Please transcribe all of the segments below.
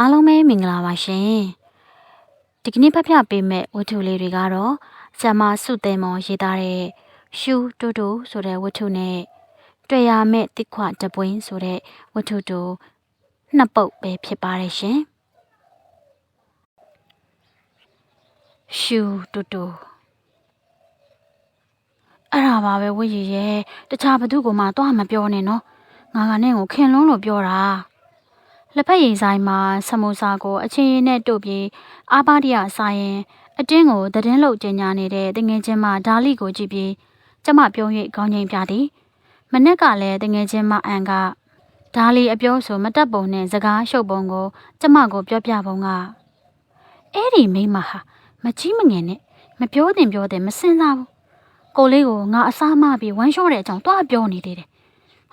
အားလုံးပဲမင်္ဂလာပါရှင်ဒီကနေ့ဖတ်ပြပေးမယ့်ဝတ္ထုလေးတွေကတော့ဇမစုသိမ်းမော်ရေးသားတဲ့ရှူတူတူဆိုတဲ့ဝတ္ထုနဲ့တွေ့ရမယ့်တိခွတပွင်းဆိုတဲ့ဝတ္ထုတူနှစ်ပုတ်ပဲဖြစ်ပါတယ်ရှင်ရှူတူတူအဲ့ဒါပါပဲဝတ်ရည်ရဲ့တခြားဘသူကမှတော့မပြောနဲ့နော်ငါကနဲ့ကိုခင်လုံးလို့ပြောတာ လက်ဖက်ရည်ဆိုင်မှာဆမိုဆာကိုအချင်းရင်နဲ့တို့ပြီးအာဘာဒီယာဆိုင်ရင်အတင်းကိုသတင်းလုတ်ကျင်ညာနေတဲ့တငယ်ချင်းမဒါလီကိုကြည့်ပြီးကျမပြုံး၍ခေါင်းငိမ်ပြသည်မနေ့ကလည်းတငယ်ချင်းမအန်ကဒါလီအပြောဆိုမတက်ပုံနဲ့စကားရှုပ်ပုံကို ကျမကိုပြောပြပုံကအဲ့ဒီမိန်းမဟာမကြီးမငယ်နဲ့မပြောတင်ပြောတယ်မစင်စားဘူးကိုလေးကိုငါအစားမပြီးဝမ်းလျှော့တဲ့အကြောင်းတွားပြောနေသေးတယ်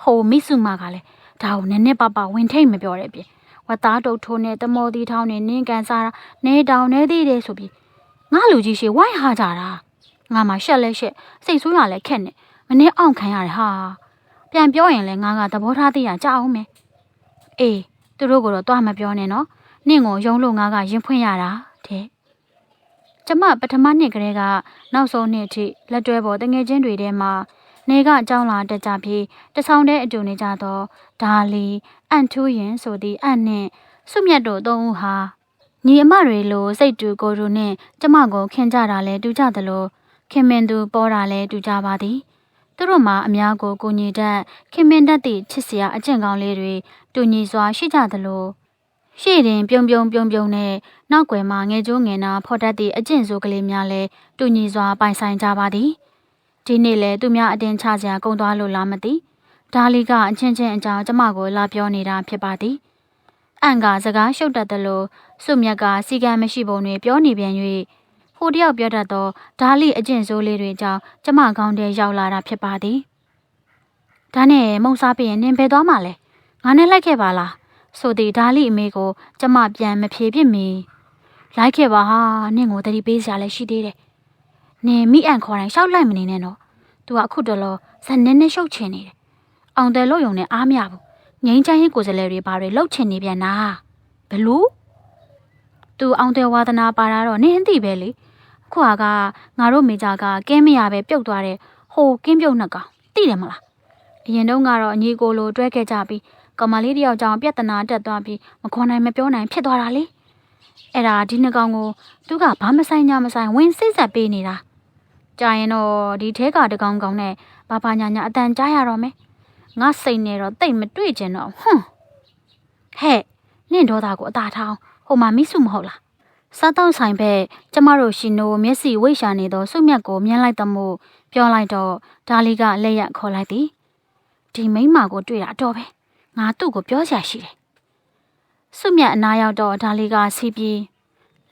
ဟိုမိစုမကလည်းဒါကိုနည်းနည်းပါးပါဝင်ထိတ်မပြောတဲ့ပြင် ဝတ်သားတုတ်ထိုးနဲ့တမော်တီထောင်းနဲ့နင်းကန်စားတာနေတောင်နေသေးတယ်ဆိုပြီးငါလူကြီးရှေဝိုင်းဟာကြတာငါမှရှက်လဲရှက်စိတ်ဆိုးရလဲခက်နေမနေ့အောင်ခံရတယ်ဟာပြန်ပြောရင်လဲငါကသဘောထားသိရကြအောင်မယ်အေးသူတို့ကတော့တွားမပြောနဲ့နော်နင့်ကိုယုံလို့ငါကရင်ဖွင့်ရတာတဲ့ကျမပထမနှစ်ကလေးကနောက်ဆုံးနှစ်အထိလက်တွဲပေါ်တငယ်ချင်းတွေထဲမှာနေကအကြောင်းလာတက်ကြပြီးတဆောင်တဲ့အတူနေကြတော့ဒါလီ အန်ထူးရင်ဆိုသည့်အန်နှင့်စုမြတ်တို့သုံးဦးဟာညီအမတွေလိုစိတ်တူကိုယ်တူနဲ့ကျမကိုခင်ကြတာလဲတူကြသလိုခင်မင်သူပေါ်တာလဲတူကြပါသည်သူတို့မှာအများကိုကိုညီတတ်ခင်မင်တတ်သည့်ချစ်စရာအကျင့်ကောင်းလေးတွေတူညီစွာရှိကြသလိုရှေ့တင်ပြုံပြုံပြုံပြုံနဲ့နောက်ွယ်မှာငယ်ကျိုးငယ်နာဖော်တတ်သည့်အကျင့်စိုးကလေးများလဲတူညီစွာပိုင်ဆိုင်ကြပါသည်ဒီနေ့လဲသူများအတင်းချစရာကုန်သွားလို့လားမသိ ဒါလီကအချင်းချင်းအကြောင်းကျမကိုလာပြောနေတာဖြစ်ပါသည်အန်ကစကားရှုပ်တတ်သလိုစုမြတ်ကစီကံမရှိပုံတွေပြောနေပြန်၍ဟိုတယောက်ပြောတတ်သောဒါလီအကျင့်ဆိုးလေးတွေကြောင့်ကျမကောင်းတဲ့ရောက်လာတာဖြစ်ပါသည်ဒါနဲ့မုံစားပြီးရင်နင်ဘယ်သွားမှလဲငါနဲ့လိုက်ခဲ့ပါလားဆိုသည်ဒါလီအမေကိုကျမပြန်မဖြေဖြစ်မီလိုက်ခဲ့ပါဟာနင့်ကိုတတိပေးစရာလည်းရှိသေးတယ်နင်မိအန်ခေါ်တိုင်းရှောက်လိုက်မနေနဲ့နော်သူကအခုတလောဇက်နဲနဲရှုပ်ချင်နေတယ် အောင်တယ်လို့ယုံနဲ့အားမရဘူးငိမ့်ချမ်းရင်ကိုယ်စလဲတွေဘာတွေလှုပ်ချင်နေပြန်တာဘလို့သူအောင်တယ်ဝါသနာပါတာတော့နင်းသိပဲလေအခုကငါတို့မိကြကကင်းမရပဲပြုတ်သွားတဲ့ဟိုကင်းပြုတ်နှစ်ကောင်သိတယ်မလားအရင်တုန်းကတော့အညီကိုလိုတွဲခဲ့ကြပြီးကမလေးတယောက်ကြောင့်ပြဿနာတက်သွားပြီးမခေါ်နိုင်မပြောနိုင်ဖြစ်သွားတာလေအဲ့ဒါဒီနှစ်ကောင်ကိုသူကဘာမဆိုင်ညာမဆိုင်ဝင်စိတ်ဆက်ပေးနေတာကြာရင်တော့ဒီထဲကတကောင်ကောင်နဲ့ဘာဘာညာညာအတန်ကြားရတော့မယ် ငါစိတ်နဲ့တော့တိတ်မတွေ့ကျင်တော့ဟွန်းဟဲ့နင့်ဒေါသကိုအသာထောင်းဟိုမှာမိစုမဟုတ်လားစားတော့ဆိုင်ဘက်ကျမတို့ရှင်နိုမျက်စိဝိတ်ရှာနေသောစုမြတ်ကိုမြင်လိုက်သမို့ပြောလိုက်တော့ဒါလီကလက်ရက်ခေါ်လိုက်သည်ဒီမိန်းမကိုတွေ့တာအတော်ပဲငါသူ့ကိုပြောစရာရှိတယ်စုမြတ်အနားရောက်တော့ဒါလီကစီးပြီး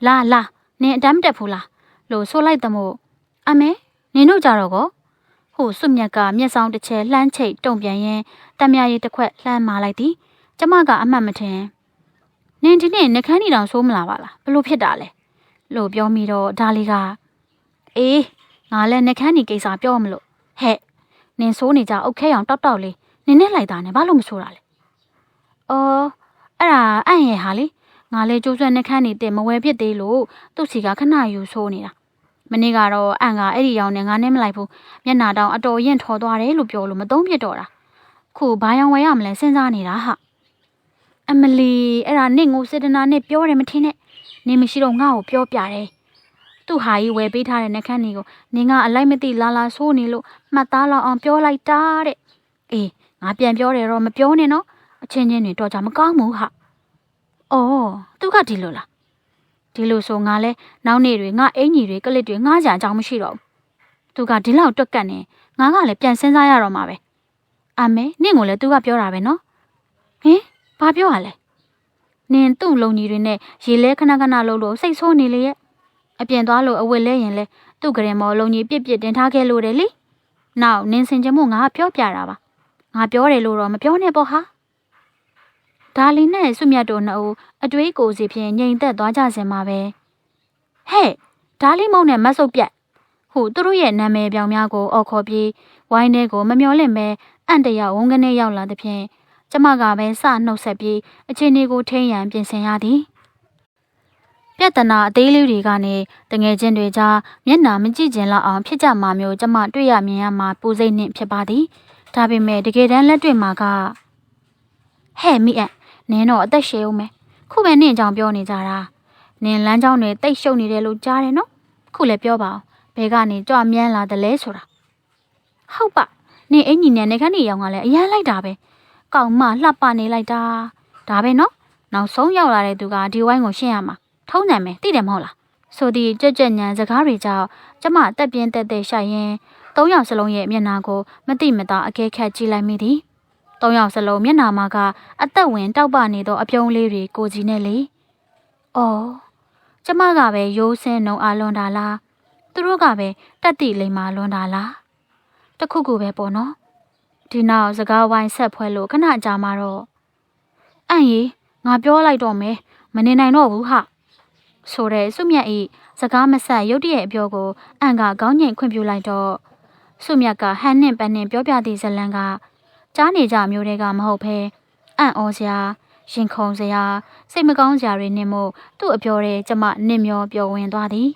လာလာနင်အတမ်းမတက်ဘူးလားလို့ဆိုလိုက်သမို့အမေနင်တို့ကြတော့ကော ဟိုစွမြက်ကမျက်စောင်းတစ်ချက်လှမ်းချိတ်တုံပြန်ရင်တံမြရည်တစ်ခွက်လှမ်းမာလိုက်သည်ကျမကအမှတ်မထင်နင်ဒီနေ့နှကန်းနီတောင်ဆိုးမလာပါလားဘလို့ဖြစ်တာလဲလို့ပြောမိတော့ဒါလီကအေးငါလည်းနှကန်းနီကိစ္စပြောမလို့ဟဲ့နင်ဆိုးနေကြအုတ်ခဲအောင်တောက်တောက်လေးနင်နဲ့လိုက်တာနဲ့ဘာလို့မဆိုးတာလဲအော်အဲ့ဒါအန့်ရဲ့ဟာလေငါလည်းကျိုးဆွဲနှကန်းနီတင်မဝဲဖြစ်သေးလို့သူ့စီကခဏယူဆိုးနေတာ မနေ့ကတော့အန်ကအဲ့ဒီရောင်နဲ့ငါနဲ့မလိုက်ဘူးမျက်နာတောင်အတော်ရင်ထော်သွားတယ်လို့ပြောလို့မသုံးဖြစ်တော့တာခုဘာရောင်ဝယ်ရမလဲစဉ်းစားနေတာဟာအမလီအဲ့ဒါနင့်ကိုစေတနာနဲ့ပြောတယ်မထင်နဲ့နင်မရှိတော့ငါ့ကိုပြောပြတယ်သူ့ဟာကြီးဝယ်ပေးထားတဲ့နှခမ်းကြီးကိုနင်ကအလိုက်မသိလာလာဆိုးနေလို့မှတ်သားလောက်အောင်ပြောလိုက်တာတဲ့အေးငါပြန်ပြောတယ်တော့မပြောနဲ့နော်အချင်းချင်းတွေတော့ကြမကောင်းဘူးဟာအော်သူကဒီလိုလား ဒီလိုဆိုငါလဲနောက်နေ့တွေငါအင်ကြီးတွေကလစ်တွေငားကြအကြောင်းမရှိတော့ဘူးသူကဒီလောက်တွက်ကတ်နေငါကလည်းပြန်စဉ်းစားရတော့မှာပဲအမေနင့်ကိုလည်းသူကပြောတာပဲနော်ဟင်ဘာပြောရလဲနင်သူ့လုံကြီးတွေနဲ့ရေလဲခဏခဏလှုပ်လို့စိတ်ဆိုးနေလေရဲ့အပြင်သွားလို့အဝတ်လဲရင်လဲသူ့ကရင်မော်လုံကြီးပြစ်ပြစ်တင်ထားခဲ့လို့တယ်လေနောက်နင်စင်ချင်မို့ငါပြောပြတာပါငါပြောတယ်လို့တော့မပြောနဲ့ပေါ့ဟာ ဒါလီနဲ့စွမြတ်တို့နှစ်ဦးအတွေးကိုစီဖြင့်ငြိမ်သက်သွားကြစင်မှာပဲဟဲ့ဒါလီမုံနဲ့မတ်ဆုပ်ပြက်ဟုသူတို့ရဲ့နာမည်ပြောင်များကိုအော်ခေါ်ပြီးဝိုင်းထဲကိုမမျောလင့်ပဲအန့်တရဝန်ကနေရောက်လာသဖြင့်ကျကျမကပဲစနှုတ်ဆက်ပြီးအချင်းလေးကိုထိန်းရန်ပြင်ဆင်ရသည်ပြဿနာအသေးလေးတွေကနေတငယ်ချင်းတွေကြားမျက်နှာမကြည့်ကျင်လောက်အောင်ဖြစ်ကြမှာမျိုးကျမတွေ့ရမြင်ရမှာပူစိတ်နှင့်ဖြစ်ပါသည်ဒါပေမဲ့တကယ်တမ်းလက်တွေ့မှာကဟဲ့မိအက် နင်းတော့အသက်ရှည်ဦးမယ်ခုပဲနင့်အကြောင်းပြောနေကြတာနင်လမ်းကြောင်းတွေတိတ်ရှုပ်နေတယ်လို့ကြားတယ်နော်ခုလည်းပြောပါအောင်ဘယ်ကနေကြွမြန်းလာတယ်လဲဆိုတာဟုတ်ပါနင်အင်ကြီးနဲ့နေခန်းနေရောင်ကလည်းအရန်လိုက်တာပဲကောင်မလှပနေလိုက်တာဒါပဲနော်နောက်ဆုံးရောက်လာတဲ့သူကဒီဝိုင်းကိုရှင်းရမှာထုံးတယ်မယ်သိတယ်မဟုတ်လားဆိုဒီကြွကြွညံစကားတွေကြောင့်ကျမတက်ပြင်းတက်တဲ့ရှိုက်ရင်သုံးယောက်စလုံးရဲ့မျက်နှာကိုမတိမတာအကဲခတ်ကြည့်လိုက်မိသည် သုံးယောက်စလုံးမျက်နှာမှာကအသက်ဝင်တောက်ပနေသောအပြုံးလေးတွေကိုကြည့်နေလေ။အော်ကျမကပဲရိုးစင်းနှုံအားလွန်တာလားသူတို့ကပဲတက်တိလိမ္မာလွန်တာလားတခုခုပဲပေါ့နော်ဒီနောက်စကားဝိုင်းဆက်ဖွဲလို့ခဏကြာမှတော့အန့်ကြီးငါပြောလိုက်တော့မယ်မနေနိုင်တော့ဘူးဟာဆိုတဲ့စုမြတ်ဤစကားမဆက်ရုတ်တရက်အပြောကိုအန့်ကခေါင်းငိမ်ခွင့်ပြုလိုက်တော့စုမြတ်ကဟန်နှင့်ပန်းနှင့်ပြောပြသည့်ဇလံက ကြားနေကြမျိုးတွေကမဟုတ်ဘဲအံ့ဩစရာရင်ခုန်စရာစိတ်မကောင်းစရာတွေနဲ့မို့သူ့အပြောတဲ့ကျမနစ်မျောပျော်ဝင်သွားသည်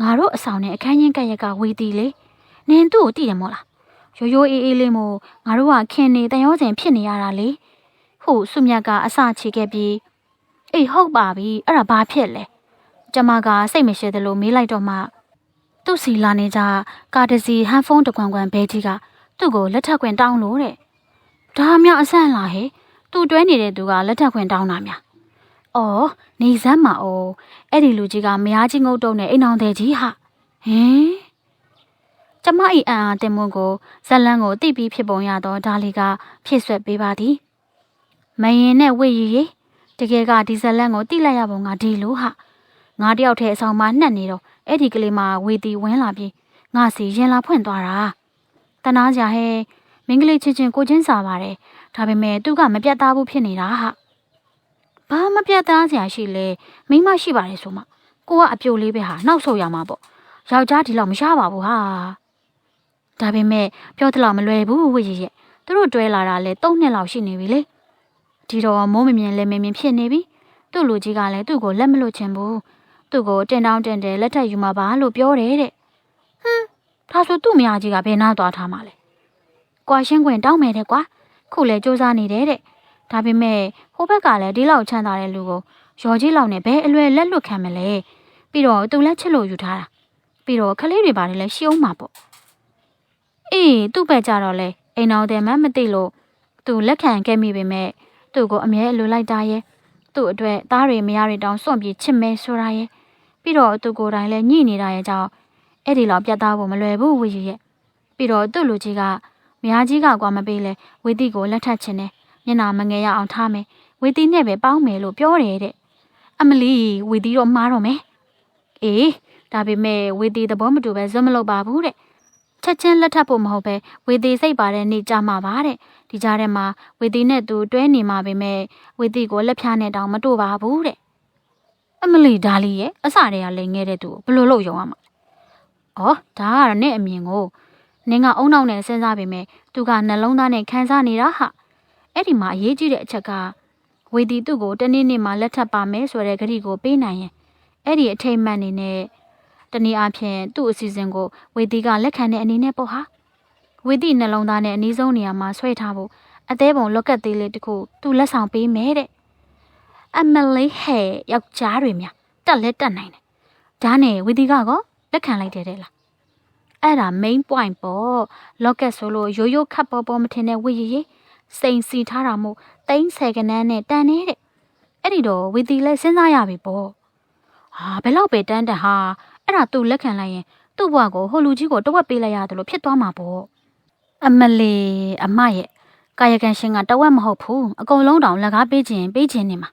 ငါတို့အဆောင်နဲ့အခန်းချင်းကပ်ရက်ကဝေးသည်လေနင်သူ့ကိုတည်တယ်မို့လားရိုးရိုးအေးအေးလေးမို့ငါတို့ကခင်နေတန်ရောစင်ဖြစ်နေရတာလေဟုစုမြတ်ကအစချေခဲ့ပြီးအေးဟုတ်ပါပြီအဲ့ဒါဘာဖြစ်လဲကျမကစိတ်မရှိသလိုမေးလိုက်တော့မှသူ့စီလာနေကြကာတစီဟန်ဖုန်းတကွန်ကွန်ဘဲကြီးက သူ့ကိုလက်ထပ်ခွင့်တောင်းလို့တဲ့ဒါမှအဆန့်လာဟဲ့သူတွဲနေတဲ့သူကလက်ထပ်ခွင့်တောင်းတာများ။အော်နေစမ်းမအောင်အဲ့ဒီလူကြီးကမယားချင်းငုတ်တုံးနဲ့အိမ်အောင်တဲ့ကြီးဟာဟင်ကျမဤအံအားတင်မွန်းကိုဇက်လန်းကိုတိပြီးဖြစ်ပုံရတော့ဒါလီကဖြစ်ဆွက်ပေးပါသည်မရင်နဲ့ဝိရီရီတကယ်ကဒီဇက်လန်းကိုတိလိုက်ရပုံကဒီလိုဟာငါတယောက်တည်းအဆောင်မှာနှက်နေတော့အဲ့ဒီကလေးမဝေတီဝင်းလာပြီးငါစီရင်လာဖွင့်သွားတာ တနာကြဟဲမင်းကလေးချင်းချင်းကိုချင်းစာပါတယ်ဒါပေမဲ့သူကမပြတ်သားဘူးဖြစ်နေတာဟာဘာမပြတ်သားစရာရှိလဲမိမရှိပါတယ်ဆိုမှကိုကအပြိုလေးပဲဟာနောက်ဆုတ်ရမှာပေါ့ယောက်ျားဒီလောက်မရှားပါဘူးဟာဒါပေမဲ့ပြောသလောက်မလွယ်ဘူးဝိရရဲ့သူတို့တွဲလာတာလဲ၃နှစ်လောက်ရှိနေပြီလေဒီတော့မိုးမမြင်လဲမမြင်ဖြစ်နေပြီသူ့လူကြီးကလည်းသူ့ကိုလက်မလွတ်ချင်ဘူးသူ့ကိုတင်တောင်းတင်တယ်လက်ထက်ယူမှာပါလို့ပြောတယ်တဲ့ဟွန်း ဒါဆိုသူ့မယားကြီးကဘယ်နာသွားထားမှာလဲကွာရှင်းခွင်တောင်းမယ်တဲ့ကွာခုလဲစူးစမ်းနေတယ်တဲ့ဒါပေမဲ့ဟိုဘက်ကလည်းဒီလောက်ချမ်းသာတဲ့လူကိုရော်ကြီးလောက်နဲ့ဘယ်အလွယ်လက်လွတ်ခံမလဲပြီးတော့သူလက်ချစ်လို့ယူထားတာပြီးတော့ခလေးတွေပါတယ်လဲရှင်းအောင်မှာပေါ့အေးသူ့ဘက်ကြတော့လဲအိမ်တော်တယ်မှမသိလို့သူလက်ခံခဲ့မိပေမဲ့သူ့ကိုအမြဲအလိုလိုက်တာရဲ့သူ့အတွက်သားတွေမယားတွေတောင်စွန့်ပြေချစ်မဲဆိုတာရဲ့ပြီးတော့သူကိုယ်တိုင်လည်းညှိနေတာရဲ့ကြောင့် အဲ့ဒီလောက်ပြတ်သားဖို့မလွယ်ဘူးဝီရဲ့ပြီးတော့သူ့လူကြီးကမယားကြီးကကွာမပေးလဲဝေတိကိုလက်ထပ်ခြင်းနဲ့မျက်နာမငယ်ရအောင်ထားမယ်ဝေတိနဲ့ပဲပေါင်းမယ်လို့ပြောတယ်တဲ့အမလီဝေတိတော့မှားတော့မယ်အေးဒါပေမဲ့ဝေတိသဘောမတူပဲဇွတ်မလုပ်ပါဘူးတဲ့ချက်ချင်းလက်ထပ်ဖို့မဟုတ်ပဲဝေတိစိတ်ပါတဲ့နေကြမှာပါတဲ့ဒီကြားထဲမှာဝေတိနဲ့သူတွဲနေမှာပဲမဲ့ဝေတိကိုလက်ဖြားနဲ့တောင်မတို့ပါဘူးတဲ့အမလီဒါလီရဲ့အစတည်းကလိန်ခဲ့တဲ့သူကိုဘယ်လိုလုပ်ယုံရမှာ ဩဒါကတော့နဲ့အမြင်ကိုနင်ကအုံနောက်နဲ့စဉ်းစားပေမဲ့သူကနှလုံးသားနဲ့ခံစားနေတာဟာအဲ့ဒီမှာအရေးကြီးတဲ့အချက်ကဝေတီသူ့ကိုတနေ့နေ့မှလက်ထပ်ပါမယ်ဆိုတဲ့ဂရီကိုပေးနိုင်ရင်အဲ့ဒီအထိတ်မှန်နေနဲ့တနည်းအားဖြင့်သူ့အစီအစဉ်ကိုဝေတီကလက်ခံတဲ့အနေနဲ့ပေါ့ဟာဝေတီနှလုံးသားနဲ့အနည်းဆုံးနေရာမှာဆွဲထားဖို့အသေးပုံလောက်ကက်သေးလေးတခုသူ့လက်ဆောင်ပေးမယ်တဲ့အမလေးဟဲ့ယောက်ျားတွေများတက်လဲတက်နိုင်တယ်ဒါနဲ့ဝေတီကကော လက်ခံလိုက်တယ်တဲ့လားအဲ့ဒါ main point ပေါ့ locket ဆိုလို့ရိုးရိုးခတ်ပေါ်ပေါ်မထင်တဲ့ဝေရည်စိန်စီထားတာမို့တိန်းဆယ်ကနန်းနဲ့တန်နေတဲ့အဲ့ဒီတော့ဝီတီလဲစဉ်းစားရပြီပေါ့ဟာဘယ်တော့ပဲတန်းတန်ဟာအဲ့ဒါသူ့လက်ခံလိုက်ရင်သူ့ဘဝကိုဟိုလူကြီးကိုတဝက်ပေးလိုက်ရတယ်လို့ဖြစ်သွားမှာပေါ့အမလီအမရဲ့ကာယကံရှင်ကတဝက်မဟုတ်ဘူးအကုန်လုံးတောင်လက်ကားပေးခြင်းပေးခြင်းနေမှာ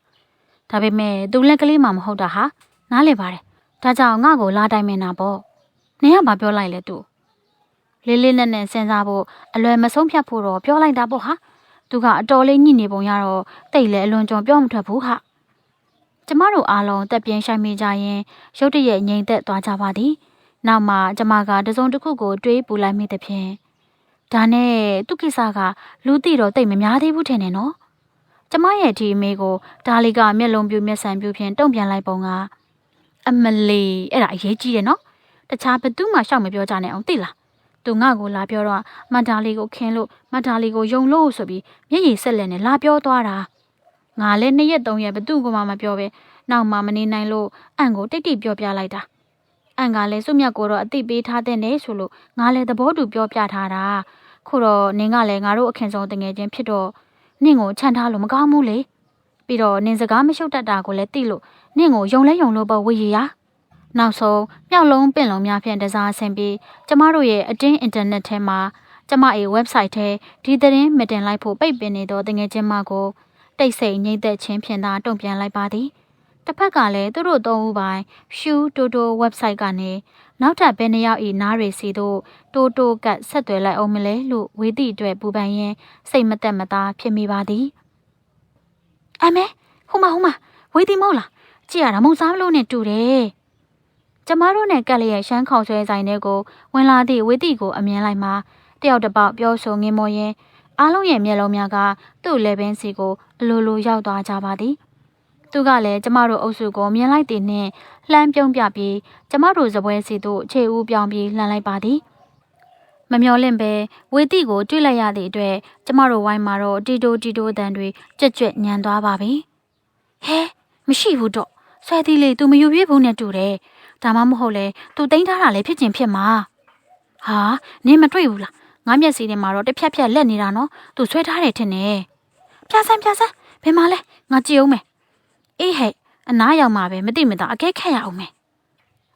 ဒါပေမဲ့သူလက်ကလေးမှမဟုတ်တာဟာနားလေပါတယ် ဒါကြောင့်ငါ့ကိုလာတိုင်မင်တာပေါ့နင်ကဘာပြောလိုက်လဲသူလေးလေးနက်နက်စဉ်းစားဖို့အလွယ်မဆုံးဖြတ်ဖို့တော့ပြောလိုက်တာပေါ့ဟာသူကအတော်လေးညှိနေပုံရတော့တိတ်လဲအလွန်ကြုံပြောမထွက်ဘူးဟာကျမတို့အားလုံးတက်ပြင်းဆိုင်မိကြရင်ရုတ်တရက်ငြိမ်သက်သွားကြပါသည်နောက်မှကျမကတစုံတစ်ခုကိုတွေးပူလိုက်မိသဖြင့်ဒါနဲ့သူ့ကိစ္စကလူသိတော့တိတ်မများသေးဘူးထင်တယ်နော်ကျမရဲ့ဒီအမေကိုဒါလီကမျက်လုံးပြူမျက်စံပြူဖြင့်တုံ့ပြန်လိုက်ပုံက အမလီအဲ့ဒါအရေးကြီးတယ်နော်တခြားဘသူမှရှောက်မပြောကြနဲ့အောင်သိလားသူငါ့ကိုလာပြောတော့မတ်ဒါလီကိုခင်းလို့မတ်ဒါလီကိုယုံလို့ဆိုပြီးမျက်ရည်ဆက်လက်နဲ့လာပြောသွားတာငါလည်းနှစ်ရက်သုံးရက်ဘသူကမှမပြောပဲနောက်မှမနေနိုင်လို့အန့်ကိုတိတ်တိတ်ပြောပြလိုက်တာအန့်ကလည်းစုမြတ်ကိုတော့အတိပေးထားတဲ့နေဆိုလို့ငါလည်းသဘောတူပြောပြထားတာခုတော့နင်ကလည်းငါတို့အခင်ဆုံးတငယ်ချင်းဖြစ်တော့နင့်ကိုခြံထားလို့မကောင်းဘူးလေ ပြီးတော့နင်စကားမရှုပ်တတ်တာကိုလည်းသိလို့နင့်ကိုယုံလဲယုံလို့ပေါ့ဝေရရနောက်ဆုံးမြောက်လုံးပင်လုံးများဖြင့်တစားဆင်ပြီးကျမတို့ရဲ့အတင်းအင်တာနက်ထဲမှာကျမရဲ့ website ထဲဒီသတင်းမတင်လိုက်ဖို့ပိတ်ပင်နေသောတငယ်ချင်းမကိုတိတ်ဆိတ်ငြိမ့်သက်ခြင်းဖြင့်သာတုံ့ပြန်လိုက်ပါသည်တစ်ဖက်ကလည်းသူတို့သုံးဦးပိုင်း Shoe Toto website ကနေနောက်ထပ်ဘယ်နှစ်ယောက်ဤနားရီစီတို့တိုးတိုးကတ်ဆက်သွယ်လိုက်အောင်မလဲလို့ဝေသည့်အတွက်ပူပန်ရင်းစိတ်မသက်မသားဖြစ်မိပါသည် အမေဟိုမဟိုမဝေသီမဟုတ်လားကြည့်ရတာမုံစားမလို့နဲ့တူတယ်ကျမတို့နဲ့ကက်လျက်ရှမ်းခေါင်ဆွဲဆိုင်တွေကိုဝင်လာသည့်ဝေသီကိုအမြင်လိုက်မှာတယောက်တစ်ပေါက်ပြောဆိုငင်းမောရင်းအားလုံးရဲ့မျက်လုံးများကသူ့လက်ပင်စီကိုအလိုလိုရောက်သွားကြပါသည်သူကလည်းကျမတို့အုပ်စုကိုမြင်လိုက်တဲ့နှင့်လှမ်းပြုံးပြပြီးကျမတို့စပွဲစီသို့ခြေဦးပြောင်းပြီးလှမ်းလိုက်ပါသည် မမျော်လင့်ပဲဝေတိကိုတွေ့လိုက်ရသည့်အတွက်ကျမတို့ဝိုင်းမှာတော့တီတိုတီတိုတန်တွေကြွက်ကြွက်ညံသွားပါပြီဟဲမရှိဘူးတော့ဆွဲသီးလေး तू မယူပြဘူးနဲ့တူတယ်ဒါမှမဟုတ်လေ तू တင်းထားတာလည်းဖြစ်ချင်ဖြစ်မှာဟာနင်းမတွေ့ဘူးလားငါမျက်စိထဲမှာတော့တစ်ဖြက်ဖြက်လက်နေတာနော် तू ဆွဲထားတယ်ထင်တယ်ပြဆန်းပြဆန်းဘယ်မှာလဲငါကြည့်အောင်မယ်အေးဟဲ့အနားရောက်မှာပဲမသိမသာအကဲခက်ရအောင်မယ်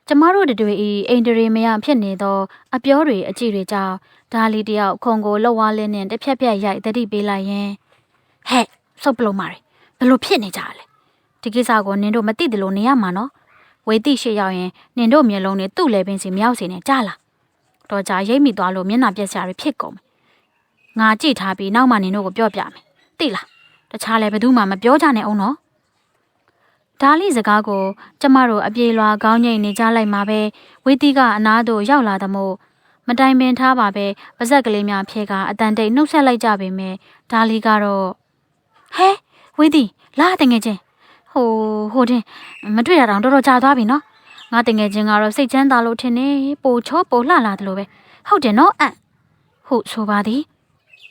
ကျမတို့တွေဤအိန္ဒြေမယဖြစ်နေသော အပြောတွေအကြည့်တွေကြောင့်ဒါလီတယောက်ခုံကိုလှော်ဝါးလင်းနဲ့တစ်ဖြက်ဖြက်ရိုက်တတိပေးလိုက်ရင်ဟဲ့စုပ်ပလုံးမာတယ်ဘလို့ဖြစ်နေကြလဲဒီကိစ္စကိုနင်တို့မသိတယ်လို့နေရမှာနော်ဝေတိရှိရောက်ရင်နင်တို့မျက်လုံးနဲ့သူ့လည်းပင်စီမရောက်စေနဲ့ကြားလားတော့ကြာရိပ်မိသွားလို့မျက်နှာပြက်စရာတွေဖြစ်ကုန်မယ်ငါကြည့်ထားပြီးနောက်မှနင်တို့ကိုပြောပြမယ်သိလားတခြားလည်းဘယ်သူမှမပြောကြနဲ့အောင်နော် ဒါလိစကားကို ကျမတို့အပြေလွာကောင်းငိမ့်နေကြလိုက်မှာပဲဝေတီကအနားသို့ရောက်လာသမို့မတိုင်ပင်ထားပါပဲပါဇက်ကလေးများဖြဲကအတန်တိတ်နှုတ်ဆက်လိုက်ကြပေမဲ့ဒါလီကတော့ဟဲဝေတီလာတငယ်ချင်းဟိုဟိုတင်မတွေ့ရတော့တော်တော်ကြာသွားပြီနော်ငါတငယ်ချင်းကတော့စိတ်ချမ်းသာလို့ထင်နေပိုချောပိုလှလာတယ်လို့ပဲဟုတ်တယ်နော်အံ့ဟုတ်ဆိုပါသည်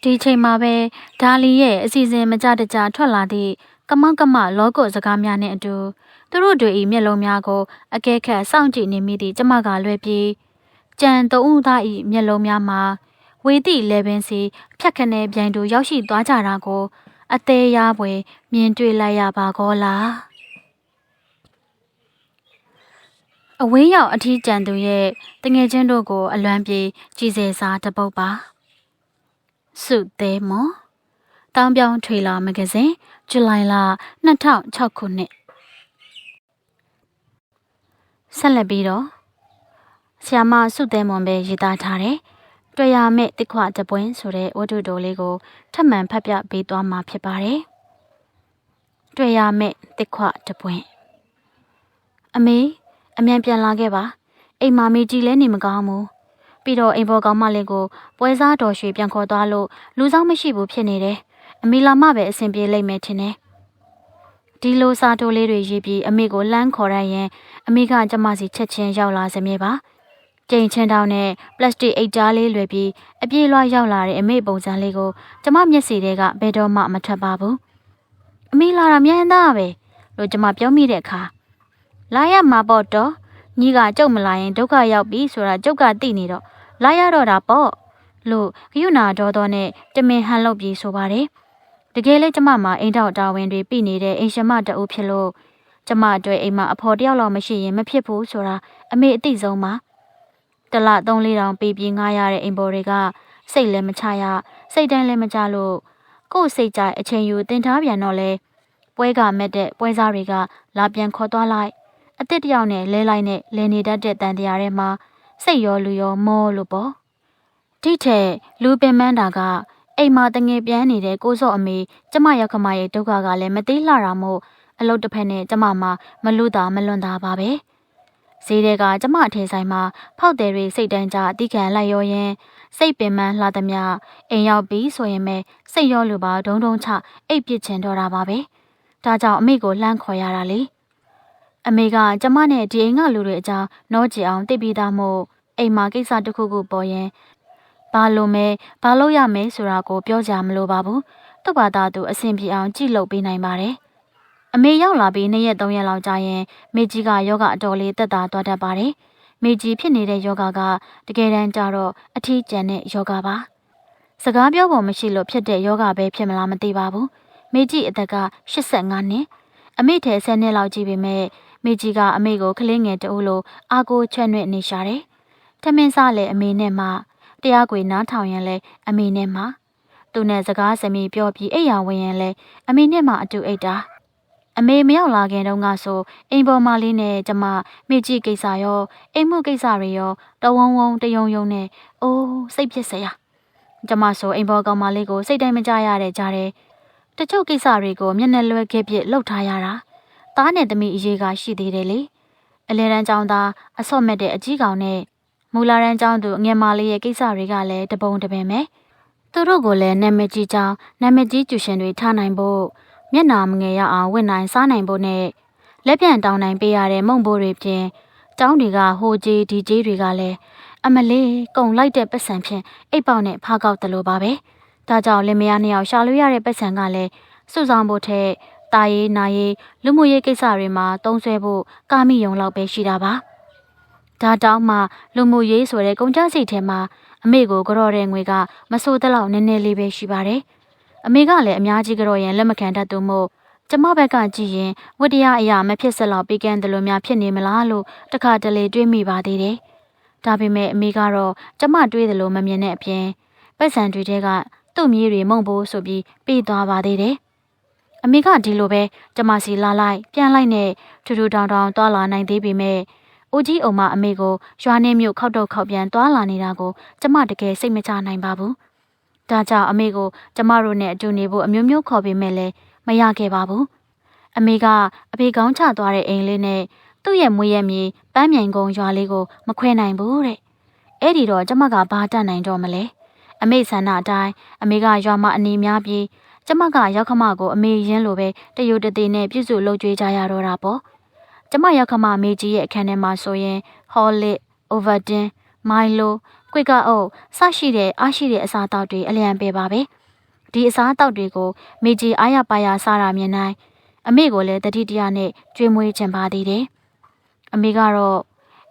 ဒီချိန်မှာပဲဒါလီရဲ့အစီအစဉ်မကြတကြထွက်လာသည့် ကမောက်ကမလောကောစကားများနဲ့အတူသူတို့တွေ၏မျက်လုံးများကိုအကဲခတ်စောင့်ကြည့်နေမိသည့်ကျမကလွယ်ပြီးကြံသုံးဦးသား၏မျက်လုံးများမှာဝေသည့်လေပင်စီဖြတ်ခနဲပြိုင်တို့ရောက်ရှိသွားကြတာကို အသေးရပွေမြင်တွေ့လိုက်ရပါကောလားအဝေးရောက်အထီးကျန်သူရဲ့တငယ်ချင်းတို့ကို အလွမ်းပြေကြည်စေစာတပုတ်ပါစုသေးမော တောင်ပြောင်ထွေလာမဂဇင်းဇူလိုင်လ2006ခုနှစ်ဆက်လက်ပြီးတော့ဆီယာမစုသဲမွန်ပဲရေးသားထားတယ်။တွေ့ရမယ့်တစ်ခွတပွင့်ဆိုတဲ့ဝတ္ထုတိုလေးကိုထပ်မံဖတ်ပြပေးသွားမှာဖြစ်ပါတယ်။တွေ့ရမယ့်တစ်ခွတပွင့်အမေအမြန်ပြန်လာခဲ့ပါအိမ်မာမီကြီးလဲနေမကောင်းဘူးပြီးတော့အိမ်ဘောကောင်မလေးကိုပွဲစားတော်ရွှေပြန်ခေါ်သွားလို့လူဆောင်မရှိဘူးဖြစ်နေတယ် အမေလာမပဲအဆင်ပြေလိမ့်မယ်ထင်တယ်ဒီလိုစာတိုးလေးတွေရေးပြီးအမေကိုလှမ်းခေါ်ရရင်အမေကကျမစီချက်ချင်းရောက်လာစမြဲပါကြိမ်ချင်းတောင်းနဲ့ပလတ်စတစ်အိတ်ကြားလေးလွယ်ပြီးအပြေးလွှားရောက်လာတဲ့အမေပုံစံလေးကိုကျမမျက်စိတွေကဘယ်တော့မှမထွက်ပါဘူးအမေလာတာမြန်သားပဲလို့ကျမပြောမိတဲ့အခါလာရမှာပေါ့တော့ညီကကြုတ်မလာရင်ဒုက္ခရောက်ပြီဆိုတာကြုတ်ကသိနေတော့လာရတော့တာပေါ့လို့ဂယုနာဒေါ်တော်နဲ့တမင်ဟန်လုပ်ပြီးဆိုပါတယ် တကယ်လေကျမမှာအိမ်ထောက်တာဝန်တွေပြနေတဲ့အိမ်ရှမတအုပ်ဖြစ်လို့ကျမအတွက်အိမ်မှာအဖော်တယောက်လောက်မရှိရင်မဖြစ်ဘူးဆိုတာအမေအသိဆုံးပါတလ3-4တောင်ပေးပြီးငားရတဲ့အိမ်ပေါ်တွေကစိတ်လည်းမချရစိတ်တိုင်းလည်းမကြလို့ကို့စိတ်ကြအချိန်ယူတင်ထားပြန်တော့လဲပွဲကမက်တဲ့ပွဲစားတွေကလာပြန်ခေါ်သွားလိုက်အစ်စ်တယောက်နဲ့လဲလိုက်နဲ့လဲနေတတ်တဲ့တန်တရားထဲမှာစိတ်ရောလူရောမောလို့ပေါ့ဒီထက်လူပင်မန်းတာက အိမ်မှာတငယ်ပြန်နေတဲ့ကိုစော့အမေကျမရောက်ခမရဲ့ဒုက္ခကလည်းမသေးလှတာမို့အလုတ်တစ်ဖက်နဲ့ကျမမှာမလူတာမလွန်တာပါပဲဈေးတွေကကျမအထင်ဆိုင်မှာဖောက်တယ်တွေစိတ်တန်းကြအတိခံလိုက်ရောရင်စိတ်ပင်ပန်းလှသမျှအိမ်ရောက်ပြီးဆိုရင်ပဲစိတ်ရောလူပါဒုံဒုံချအိပ်ပစ်ချင်တော့တာပါပဲဒါကြောင့်အမေကိုလှမ်းခေါ်ရတာလေအမေကကျမနဲ့ဒီအိမ်ကလူတွေအကြောင်းနောကြည့်အောင်သိပြီးသားမို့အိမ်မှာကိစ္စတစ်ခုခုပေါ်ရင် ဘာလို့မဲဘာလို့ရမဲဆိုတာကိုပြောကြမလို့ပါဘူးသူ့ဘာသာသူအဆင်ပြေအောင်ကြည့်လုပ်ပေးနိုင်ပါတယ်အမေရောက်လာပြီးနှစ်ရက်သုံးရက်လောက်ကြာရင်မေကြီးကယောဂအတော်လေးတက်တာသွားတတ်ပါတယ်မေကြီးဖြစ်နေတဲ့ယောဂကတကယ်တမ်းကျတော့အထီးကျန်တဲ့ယောဂပါစကားပြောဖို့မရှိလို့ဖြစ်တဲ့ယောဂပဲဖြစ်မလားမသိပါဘူးမေကြီးအသက်က85နှစ်အမေထဲ10နှစ်လောက်ကြီးပေမဲ့မေကြီးကအမေကိုကလေးငယ်တအုပ်လိုအာကိုချွဲ့နှွဲ့နေရှာတယ်ထမင်းစားလေအမေနဲ့မှ တရားကွေနားထောင်ရင်လဲအမေနဲ့မှသူနဲ့စကားစမီပြောပြီးအိယာဝင်ရင်လဲအမေနဲ့မှအတူအိတ်တာအမေမရောက်လာခင်တုန်းကဆိုအိမ်ပေါ်မလေးနဲ့ကျမမိကြီးကိစ္စရောအိမ်မှုကိစ္စတွေရောတဝုံဝုံတယုံယုံနဲ့အိုးစိတ်ဖြစ်စရာကျမဆိုအိမ်ပေါ်ကောင်မလေးကိုစိတ်တိုင်းမကြရတဲ့ကြားတယ်တချို့ကိစ္စတွေကိုမျက်နှာလွှဲခဲ့ပြစ်လှုပ်ထားရတာသားနဲ့သမီးအရေးကရှိသေးတယ်လေအလဲတန်းចောင်းသားအဆော့မဲ့တဲ့အကြီးကောင်နဲ့ မူလာရန်ចောင်းသူအငယ်မလေးရဲ့ကိစ္စတွေကလည်းတပုံတပင်ပဲသူတို့ကိုလည်းနာမည်ကြီးကြောင်းနာမည်ကြီးကျူရှင်တွေထားနိုင်ဖို့မျက်နာမငယ်ရအောင်ဝင်နိုင်စားနိုင်ဖို့နဲ့လက်ပြန်တောင်းနိုင်ပေးရတဲ့မုံဘိုးတွေဖြင့်ကျောင်းတွေကဟိုကြီးဒီကြီးတွေကလည်းအမလေးကုံလိုက်တဲ့ပတ်စံဖြင့်အိပ်ပေါက်နဲ့ဖားကောက်တယ်လို့ပါပဲဒါကြောင့်လင်မယားနှစ်ယောက်ရှာလို့ရတဲ့ပတ်စံကလည်းစုဆောင်ဖို့ထက်တာရေးနာရေးလူမှုရေးကိစ္စတွေမှာတုံးဆွဲဖို့ကာမိယုံလောက်ပဲရှိတာပါ ဒါတောင်းမှလူမှုရေးဆိုတဲ့ကုန်ကြစိတ်ထဲမှာအမေကိုကြော်တဲ့ငွေကမဆိုးတဲ့လောက်နည်းနည်းလေးပဲရှိပါတယ်အမေကလည်းအများကြီးကြော်ရင်လက်မခံတတ်သူမို့ကျမဘက်ကကြည့်ရင်ဝတ္တရားအရာမဖြစ်စလောက်ပေးကမ်းတယ်လို့များဖြစ်နေမလားလို့တခါတလေတွေးမိပါသေးတယ်ဒါပေမဲ့အမေကတော့ကျမတွေးတယ်လို့မမြင်တဲ့အပြင်ပတ်စံတွေတဲကသူ့မြေးတွေမုံဖို့ဆိုပြီးပြေးသွားပါသေးတယ်အမေကဒီလိုပဲကျမစီလာလိုက်ပြန်လိုက်နဲ့ထူထူတောင်တောင်သွားလာနိုင်သေးပေမဲ့ အိုကြီးအုံမအမေကိုရွာနေမြို့ခောက်တော့ခောက်ပြန်သွားလာနေတာကိုကျမတကယ်စိတ်မချနိုင်ပါဘူး။ဒါကြောင့်အမေကိုကျမတို့နဲ့အတူနေဖို့အမျိုးမျိုးခေါ်ပေမဲ့လည်းမရခဲ့ပါဘူး။အမေကအဖေကောင်းချသွားတဲ့အိမ်လေးနဲ့သူ့ရဲ့မွေးရမြေပန်းမြိုင်ကုန်းရွာလေးကိုမခွဲနိုင်ဘူးတဲ့။အဲ့ဒီတော့ကျမကဘာတတ်နိုင်တော့မလဲ။အမေဆန္ဒအတိုင်းအမေကရွာမအနေများပြီးကျမကရောက်ခမကိုအမေရင်းလိုပဲတယုတ်တသေးနဲ့ပြည့်စုံလှုပ်ကြွေးကြရတော့တာပေါ့။ ကျမရောက်ခမမေကြီးရဲ့အခန်းထဲမှာဆိုရင် Horlick, Ovaltine, Milo, Quaker Oat စရှိတဲ့အားရှိတဲ့အစားအသောက်တွေအလျံပေးပါပဲ။ဒီအစားအသောက်တွေကိုမေကြီးအားရပါရစားတာမြင်နိုင်အမေကိုလည်းတတိတရနဲ့ကျွေးမွေးချင်ပါသေးတယ်။အမေကတော့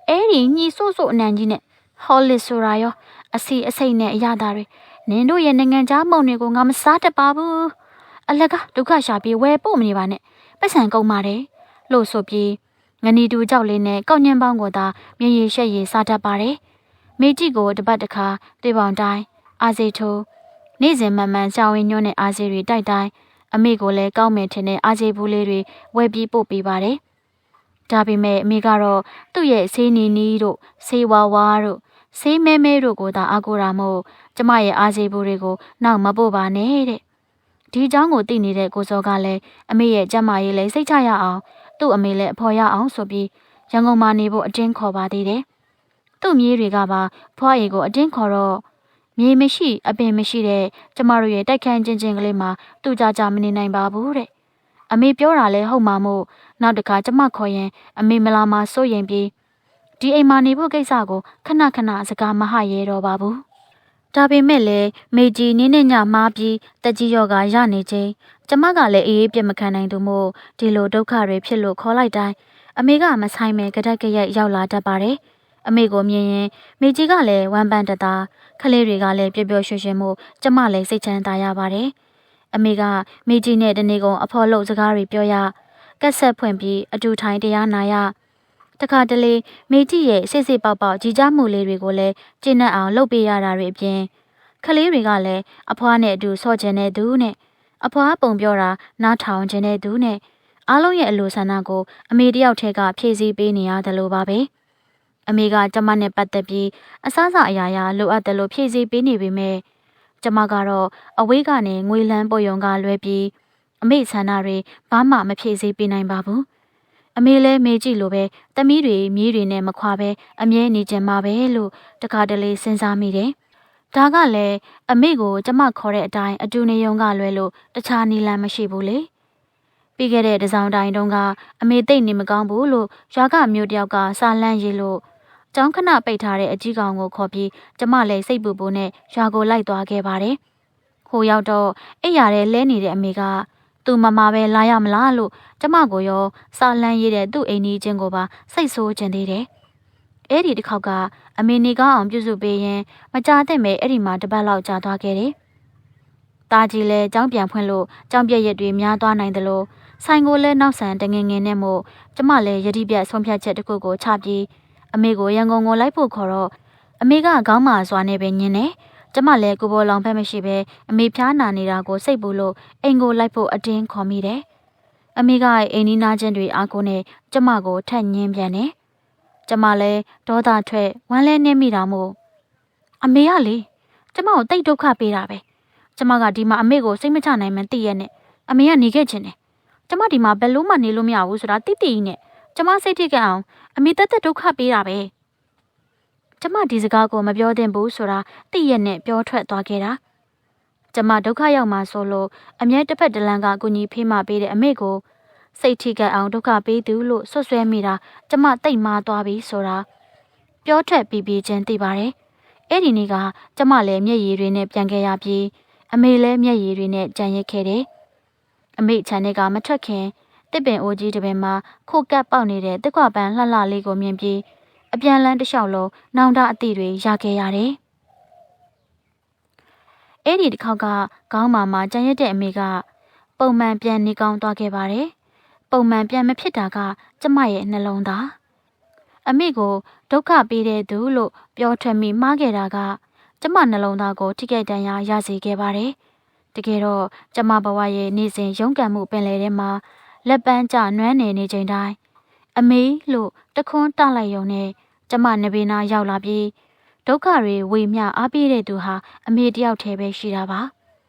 အဲ့ဒီညီဆို့ဆို့အနံကြီးနဲ့ Horlick ဆိုတာရောအစီအစိတ်နဲ့အရသာတွေနင်တို့ရဲ့နိုင်ငံသားမုံတွေကိုငါမစားတတ်ပါဘူးအလကဒုက္ခရှာပြီးဝယ်ပို့မနေပါနဲ့ပတ်စံကုန်ပါတယ်လို့ဆိုပြီး ငနီတူကြောက်လေးနဲ့ကောက်ညင်းပေါင်းကိုသာမြင်ရရှက်ရစားတတ်ပါတယ်မိကြီးကိုတပတ်တစ်ခါတေးပေါင်တိုင်းအာစီထိုးနေ့စဉ်မှန်မှန်ရှောင်းဝင်ညွန့်တဲ့အာစီတွေတိုက်တိုင်းအမေကိုလည်းကောင်းမယ်ထင်တဲ့အာစီဘူးလေးတွေဝယ်ပြီးပို့ပေးပါတယ်ဒါပေမဲ့အမေကတော့သူ့ရဲ့ဆေးနီနီတို့ဆေးဝါဝါတို့ဆေးမဲမဲတို့ကိုသာအားကိုးတာမို့ကျမရဲ့အားစေးဘူးတွေကိုနောက်မပို့ပါနဲ့တဲ့ဒီအကြောင်းကိုသိနေတဲ့ကိုစောကလည်းအမေရဲ့ကျမရေးလည်းစိတ်ချရအောင် သူ့အမေလည်းအဖော်ရအောင်ဆိုပြီးရန်ကုန်မှာနေဖို့အတင်းခေါ်ပါသေးတယ်သူ့မြေးတွေကပါဖွားရည်ကိုအတင်းခေါ်တော့မြေမရှိအပင်မရှိတဲ့ကျမတို့ရဲ့တိုက်ခန်းချင်းချင်းကလေးမှာသူ့ကြကြမနေနိုင်ပါဘူးတဲ့အမေပြောတာလဲဟုတ်မှာမို့နောက်တစ်ခါကျမခေါ်ရင်အမေမလာမစိုးရင်ပြီးဒီအိမ်မှာနေဖို့ကိစ္စကိုခဏခဏစကားမဟရဲတော့ပါဘူး ဒါပေမဲ့လည်းမေကြီးနင်းနဲ့ညမားပြီးတက်ကြီးရောဂါရနေချင်းကျမကလည်းအေးအေးပြစ်မခံနိုင်သူမို့ဒီလိုဒုက္ခတွေဖြစ်လို့ခေါ်လိုက်တိုင်းအမေကမဆိုင်မဲကြက်ကြက်ရောက်လာတတ်ပါတယ်အမေကိုမြင်ရင်မေကြီးကလည်းဝမ်းပန်းတသားခလေးတွေကလည်းပျော်ပျော်ရွှင်ရွှင်မို့ကျမလည်းစိတ်ချမ်းသာရပါတယ်အမေကမေကြီးနဲ့တနေ့ကုန်အဖော်လို့စကားတွေပြောရကက်ဆက်ဖွင့်ပြီးအတူထိုင်တရားနာရ တခါတလေမေကြီးရဲ့စိတ်စိတ်ပေါက်ပေါက်ကြည်ကြမှုလေးတွေကိုလည်းကျင့်နှံ့အောင်လုပ်ပေးရတာတွေအပြင်ခလေးတွေကလည်းအဖွားနဲ့အတူဆော့ကျင်တဲ့သူနဲ့အဖွားပုံပြောတာနားထောင်ကျင်တဲ့သူနဲ့အားလုံးရဲ့အလိုဆန္ဒကိုအမေတယောက်တည်းကဖြည့်ဆည်းပေးနေရတယ်လို့ပါပဲအမေကကျမနဲ့ပတ်သက်ပြီးအဆအဆအရာရာလိုအပ်တယ်လို့ဖြည့်ဆည်းပေးနေပေမဲ့ကျမကတော့အဝေးကနေငွေလန်းပေါ်ယုံကလွဲပြီးအမေဆန္ဒတွေဘာမှမဖြည့်ဆည်းပေးနိုင်ပါဘူး အမေလည်းမေးကြည့်လို့ပဲတမီးတွေမြေးတွေနဲ့မခွာပဲအမြဲနေကြမှာပဲလို့တခါတလေစဉ်းစားမိတယ်။ဒါကလည်းအမေကိုကျမခေါ်တဲ့အတိုင်းအတူနေုံကလွဲလို့တခြားနီလန်မရှိဘူးလေ။ပြီးခဲ့တဲ့တစောင်းတိုင်းတုန်းကအမေသိတ်နေမကောင်းဘူးလို့ရွာကမျိုးတယောက်ကစာလန့်ရေးလို့ကျောင်းခဏပိတ်ထားတဲ့အကြီးကောင်ကိုခေါ်ပြီးကျမလည်းစိတ်ပူပူနဲ့ရွာကိုလိုက်သွားခဲ့ပါတယ်။ဟိုရောက်တော့အိပ်ရတဲ့လဲနေတဲ့အမေက သူမမပဲလာရမလားလို့ကျမကိုရောစာလန်းရတဲ့သူ့အိမ်ကြီးချင်းကိုပါစိတ်ဆိုးကျင်သေးတယ်။အဲ့ဒီတစ်ခေါက်ကအမေနေကောင်းအောင်ပြုစုပေးရင်မကြတဲ့မဲ့အဲ့ဒီမှာတပတ်လောက်ကြာသွားခဲ့တယ်။ตาကြီးလည်းကြောင်းပြန်ဖွင့်လို့ကြောင်းပြက်ရက်တွေများသွားနိုင်တယ်လို့ဆိုင်ကိုလည်းနောက်ဆန်တငငင်နဲ့မို့ကျမလည်းယတိပြတ်ဆုံးဖြတ်ချက်တစ်ခုကိုချပြီးအမေကိုရန်ကုန်ကိုလိုက်ဖို့ခေါ်တော့အမေကခေါင်းမာစွာနဲ့ပဲညင်းတယ်။ ကျမလည်းကိုဘောလောင်ဖက်မရှိပဲအမေဖျားနာနေတာကိုစိတ်ပူလို့အိမ်ကိုလိုက်ဖို့အတင်းခေါ်မိတယ်။အမေကအိမ်နီးနားချင်းတွေအားကိုနဲ့ကျမကိုထက်ညင်းပြန်တယ်။ကျမလည်းဒေါသထွက်ဝမ်းလဲနေမိတာမို့အမေကလေကျမကိုတိတ်ဒုက္ခပေးတာပဲ။ကျမကဒီမှာအမေကိုစိတ်မချနိုင်မှန်းသိရနဲ့အမေကနေခဲ့ချင်တယ်။ကျမဒီမှာဘယ်လို့မှနေလို့မရဘူးဆိုတာတိတိနဲ့ကျမစိတ်ထိတ်ကအောင်အမေတက်တက်ဒုက္ခပေးတာပဲ။ ကျမဒီစကားကိုမပြောသင့်ဘူးဆိုတာသိရနဲ့ပြောထွက်သွားခဲ့တာ။ကျမဒုက္ခရောက်မှဆိုလို့အမြဲတစ်ဖက်တစ်လမ်းကကိုကြီးဖေးမှပေးတဲ့အမေကိုစိတ်ထိကအောင်ဒုက္ခပေးသူလို့ဆွဆွဲမိတာကျမတိတ်မာသွားပြီဆိုတာပြောထက်ပြီးပြီးချင်းသိပါတယ်။အဲ့ဒီနေ့ကကျမလည်းမျက်ရည်တွေနဲ့ပြန်ခဲ့ရပြီးအမေလည်းမျက်ရည်တွေနဲ့ကြံရစ်ခဲ့တယ်။အမေခြံထဲကမထွက်ခင်တစ်ပင်အိုကြီးတစ်ပင်မှာခိုကပ်ပေါက်နေတဲ့တစ်ခွပန်းလှလှလေးကိုမြင်ပြီး အပြန်လန်းတစ်လျှောက်လုံးနောင်တအသည့်တွေရခဲ့ရတယ်။အဲ့ဒီတစ်ခေါက်ကခေါင်းမာမှာကြံရက်တဲ့အမေကပုံမှန်ပြန်နေကောင်းသွားခဲ့ပါတယ်။ပုံမှန်ပြန်မဖြစ်တာက ကျမရဲ့နှလုံးသား။အမေကိုဒုက္ခပေးတဲ့သူလို့ပြောထွက်မိမှားခဲ့တာက ကျမနှလုံးသားကိုထိခိုက်ဒဏ်ရာရစေခဲ့ပါတယ်။တကယ်တော့ကျမဘဝရဲ့နေ့စဉ်ရုန်းကန်မှုပင်လယ်ထဲမှာလက်ပန်းကျနွမ်းနေနေချိန်တိုင်းအမေလို့တခွန်းတလိုက်ရုံနဲ့ ကျမနဘေနာရောက်လာပြီးဒုက္ခတွေဝေမျှအားပေးတဲ့သူဟာအမေတယောက်တည်းပဲရှိတာပါ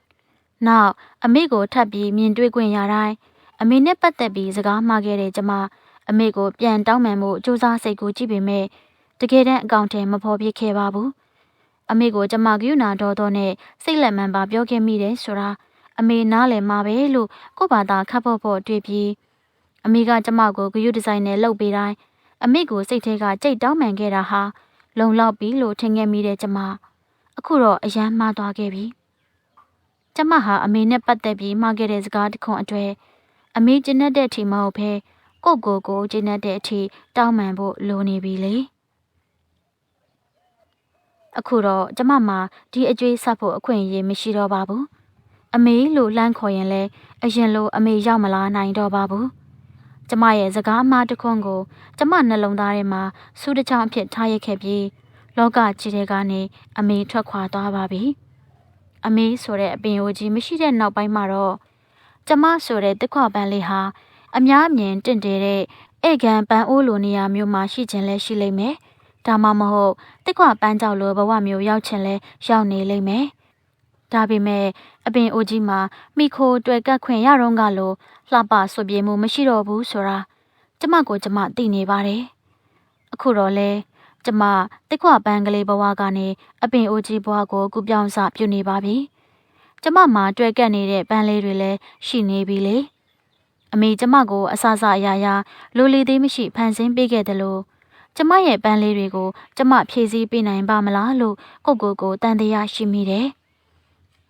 ။နောက်အမေကိုထပ်ပြီးမြင်တွေ့ခွင့်ရတိုင်းအမေနဲ့ပတ်သက်ပြီးစကားမှားခဲ့တဲ့ကျမအမေကိုပြန်တောင်းပန်မှုစူးစမ်းစိတ်ကိုကြည့်ပေမဲ့တကယ်တမ်းအကောင့်ထဲမဖော်ပြခဲ့ပါဘူး။အမေကိုကျမကယူနာတော်တော်နဲ့စိတ်လက်မှန်ပါပြောခဲ့မိတယ်ဆိုတာအမေနားလည်မှာပဲလို့ကို့ဘာသာခတ်ဖို့ဖို့တွေ့ပြီးအမေကကျမကိုဂယုဒီဇိုင်းနဲ့လှုပ်ပေးတိုင်း အမေကိုစိတ်ထဲကကြိတ်တောင်းပန်ခဲ့တာဟာလုံလောက်ပြီလို့ထင်ခဲ့မိတဲ့ကျမအခုတော့အယမ်းမှားသွားခဲ့ပြီကျမဟာအမေနဲ့ပတ်သက်ပြီးမှားခဲ့တဲ့စကားတစ်ခွန်းအတွေ့အမေကျဉ်တ်တဲ့အထိမဟုတ်ဘဲကိုယ့်ကိုယ်ကိုကျဉ်တ်တဲ့အထိတောင်းပန်ဖို့လိုနေပြီလေအခုတော့ကျမမှာဒီအကျွေးဆက်ဖို့အခွင့်အရေးမရှိတော့ပါဘူးအမေလို့လှမ်းခေါ်ရင်လဲအရင်လိုအမေရောက်မလာနိုင်တော့ပါဘူး ကျမရဲ့စကားအမှားတစ်ခွန်းကို ကျမနှလုံးသားထဲမှာစူးတစ်ချောင်းအဖြစ်ထားရခဲ့ပြီးလောကကြီးတဲ့ကနေအမေထွက်ခွာသွားပါပြီအမေဆိုတဲ့အပင်အိုကြီးမရှိတဲ့နောက်ပိုင်းမှာတော့ကျမဆိုတဲ့တစ်ခွပန်းလေးဟာအများအမြင်တင့်တယ်တဲ့ဧကန်ပန်းအိုးလိုနေရာမျိုးမှာရှိခြင်းလဲရှိလိမ့်မယ်ဒါမှမဟုတ်တစ်ခွပန်းကြောက်လိုဘဝမျိုးရောက်ခြင်းလဲရောက်နေလိမ့်မယ်ဒါပေမဲ့ အပင်အိုကြီးမှာမိခိုတွေ့ကတ်ခွင့်ရတော့ကလို့လှပဆွပြေမှုမရှိတော့ဘူးဆိုတာကျမကိုကျမသိနေပါတယ်အခုတော့လဲကျမတစ်ခွပန်းကလေးဘဝကနေအပင်အိုကြီးဘဝကိုကူပြောင်းစပြုနေပါပြီကျမမှာတွေ့ကတ်နေတဲ့ပန်းလေးတွေလည်းရှိနေပြီလေအမေကျမကိုအဆအဆအရာရာလိုလီသေးမရှိဖန်ဆင်းပေးခဲ့တယ်လို့ကျမရဲ့ပန်းလေးတွေကိုကျမဖြည့်ဆည်းပေးနိုင်ပါမလားလို့ကိုကိုကိုတန်တရားရှိမိတယ်။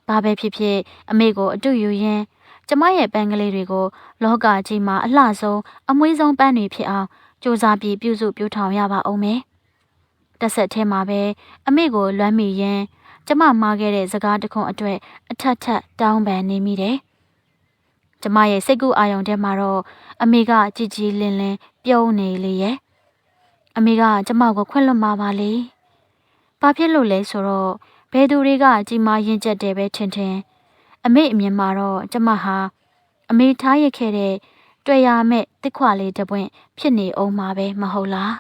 ဘာပဲဖြစ်ဖြစ်အမေကိုအတူယူရင်းကျမရဲ့ပန်းကလေးတွေကို လောကကြီးမှာအလှဆုံးအမွေးဆုံးပန်းတွေဖြစ်အောင်စူးစမ်းပြီးပြုစုပြောထောင်ရပါအောင်မယ်။တစ်ဆက်ထဲမှာပဲအမေကိုလွမ်းမိရင်ကျမမှားခဲ့တဲ့စကားတခွန်းအတွက်အထက်ထက်တောင်းပန်နေမိတယ်။ကျမရဲ့စိတ်ကူးအာရုံထဲမှာတော့အမေကကြည်ကြည်လင်းလင်းပြုံးနေလေရဲ့။အမေကကျမကိုခွင့်လွှတ်မှာပါလေ။ဘာဖြစ်လို့လဲဆိုတော့ ဘယ်သူတွေကကြီးမားရင်ကျက်တယ်ပဲထင်ထင်။အမေအမြင်မှာတော့ကျမဟာအမေထားရခဲ့တဲ့တွေ့ရမဲ့တစ်ခွလေးတပွင့်ဖြစ်နေအောင်မှာပဲမဟုတ်လား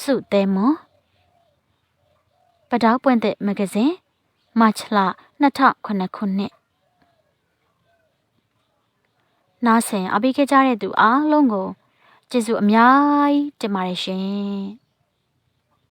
စုသေးမွန်ပတောက်ပွင့်တဲ့မဂဇင်းမတ်လ2009ခုနှစ်နားဆင်အားပေးခဲ့ကြတဲ့သူအားလုံးကိုကျေးဇူးအများကြီးတင်ပါတယ်ရှင်